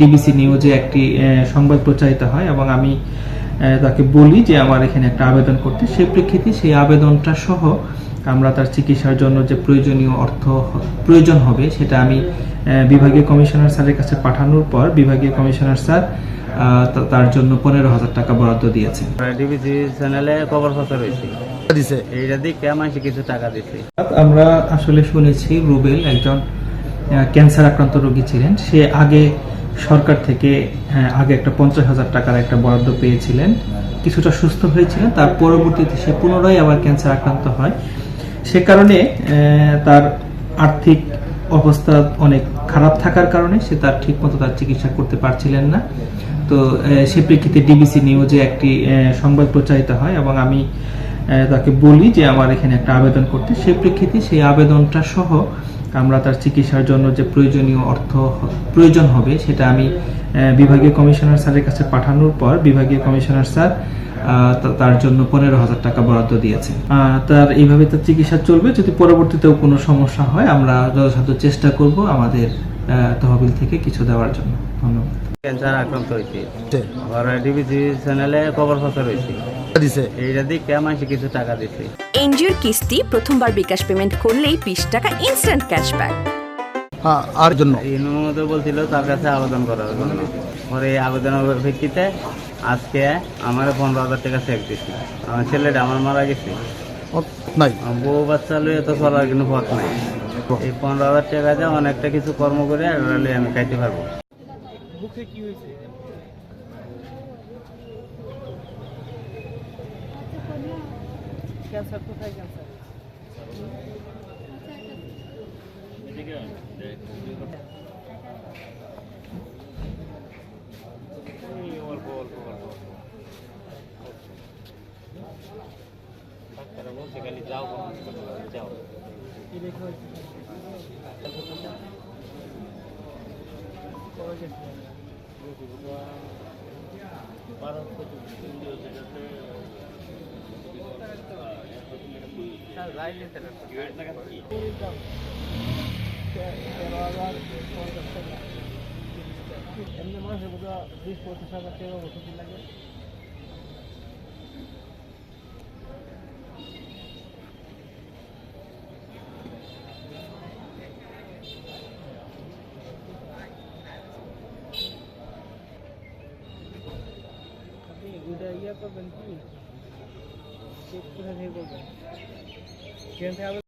DBC নিউজে একটি সংবাদ প্রচারিত হয় এবং আমি তাকে বলি যে আমার এখানে একটা আবেদন করতে। সেই প্রেক্ষিতে সেই আবেদনটা সহ আমরা তার চিকিৎসার জন্য যে প্রয়োজনীয় অর্থ প্রয়োজন হবে সেটা আমি বিভাগীয় কমিশনার স্যারের কাছে পাঠানোর পর বিভাগীয় কমিশনার স্যার তার জন্য পনেরো হাজার টাকা বরাদ্দ দিয়েছেন। ডিবিসি চ্যানেলে খবর প্রচার হয়েছে। দিছে। এইটা দিকে মানুষ কিছু টাকা দিছে? আমরা আসলে শুনেছি রুবেল একজন আহ, ক্যান্সার আক্রান্ত রোগী ছিলেন। সে আগে সরকার থেকে আগে একটা পঞ্চাশ হাজার টাকার একটা বরাদ্দ পেয়েছিলেন। কিছুটা সুস্থ হয়েছিলেন, তার পরবর্তীতে সে পুনরায় আবার ক্যান্সার আক্রান্ত হয়। সে কারণে তার আর্থিক অবস্থা অনেক খারাপ থাকার কারণে সে তার ঠিকমতো তার চিকিৎসা করতে পারছিলেন না। তো সে প্রেক্ষিতে ডিবিসি নিউজে একটি সংবাদ প্রচারিত হয় এবং আমি তাকে বলি যে আমার এখানে একটা আবেদন করতে। সে প্রেক্ষিতে সেই আবেদনটা সহ আমরা তার চিকিৎসার জন্য যে প্রয়োজনীয় অর্থ প্রয়োজন হবে সেটা আমি বিভাগীয় কমিশনার স্যারের কাছে পাঠানোর পর বিভাগীয় কমিশনার স্যার তার জন্য পনেরো হাজার টাকা বরাদ্দ দিয়েছেন আহ, তার এইভাবে তার চিকিৎসা চলবে যদি পরবর্তীতেও কোনো সমস্যা হয় আমরা যথাসাধ্য চেষ্টা করব আমাদের তহবিল থেকে কিছু দেওয়ার জন্য। ধন্যবাদ। ক্যান্সার আক্রান্ত হয়েছে। চ্যানেলে খবর প্রচার হয়েছে দিছে। এইটা দিকে মানুষ কিছু টাকা দিছে? এনজিওর কিস্তি প্রথমবার বিকাশ পেমেন্ট করলেই বিশ টাকা ইনস্ট্যান্ট ক্যাশব্যাক হ্যাঁ, আর জন্য? ইনুমতো বলছিল তার কাছে আবেদন করার জন্য। পরে আবেদনের ভিত্তিতে আজকে আমার পনেরো হাজার টাকা চেক দিছি। আমার ছেলেটা আমার মারা গেছে। ও, নাই। বউ বাচ্চা লইয়ে তো চলার কোনো পথ নাই। এই পনেরো হাজার টাকা দিয়ে অনেকটা কিছু কর্ম করে আমি খাইতে পারব। ক্যান্সার কোথায় ক্যান্সার? অল্প অল্প অল্প ডাক্তাররা বলছে খালি যাও যাও ভারত એમને માણસે બધા વીસ પોત્રીસ હજાર કેવા વસૂલી લાગે गुड़ैया का बनती है Can't Gente,